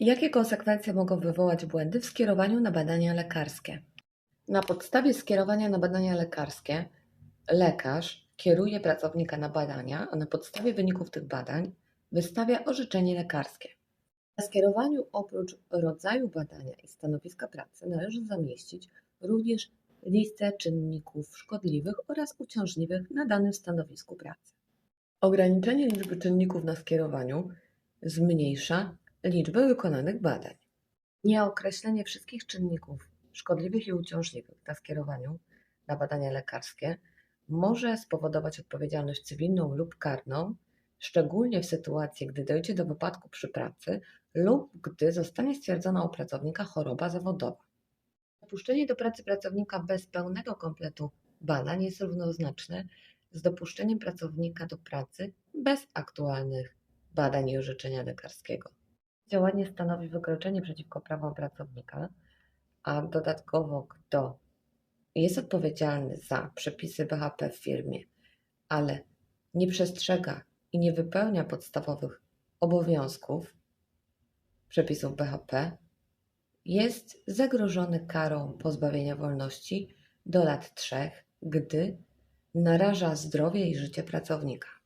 Jakie konsekwencje mogą wywołać błędy w skierowaniu na badania lekarskie? Na podstawie skierowania na badania lekarskie lekarz kieruje pracownika na badania, a na podstawie wyników tych badań wystawia orzeczenie lekarskie. Na skierowaniu oprócz rodzaju badania i stanowiska pracy należy zamieścić również listę czynników szkodliwych oraz uciążliwych na danym stanowisku pracy. Ograniczenie liczby czynników na skierowaniu zmniejsza liczbę wykonanych badań. Nieokreślenie wszystkich czynników szkodliwych i uciążliwych na skierowaniu na badania lekarskie może spowodować odpowiedzialność cywilną lub karną, szczególnie w sytuacji, gdy dojdzie do wypadku przy pracy lub gdy zostanie stwierdzona u pracownika choroba zawodowa. Dopuszczenie do pracy pracownika bez pełnego kompletu badań jest równoznaczne z dopuszczeniem pracownika do pracy bez aktualnych badań i orzeczenia lekarskiego. Działanie stanowi wykroczenie przeciwko prawom pracownika, a dodatkowo kto jest odpowiedzialny za przepisy BHP w firmie, ale nie przestrzega i nie wypełnia podstawowych obowiązków przepisów BHP, jest zagrożony karą pozbawienia wolności do lat trzech, gdy naraża zdrowie i życie pracownika.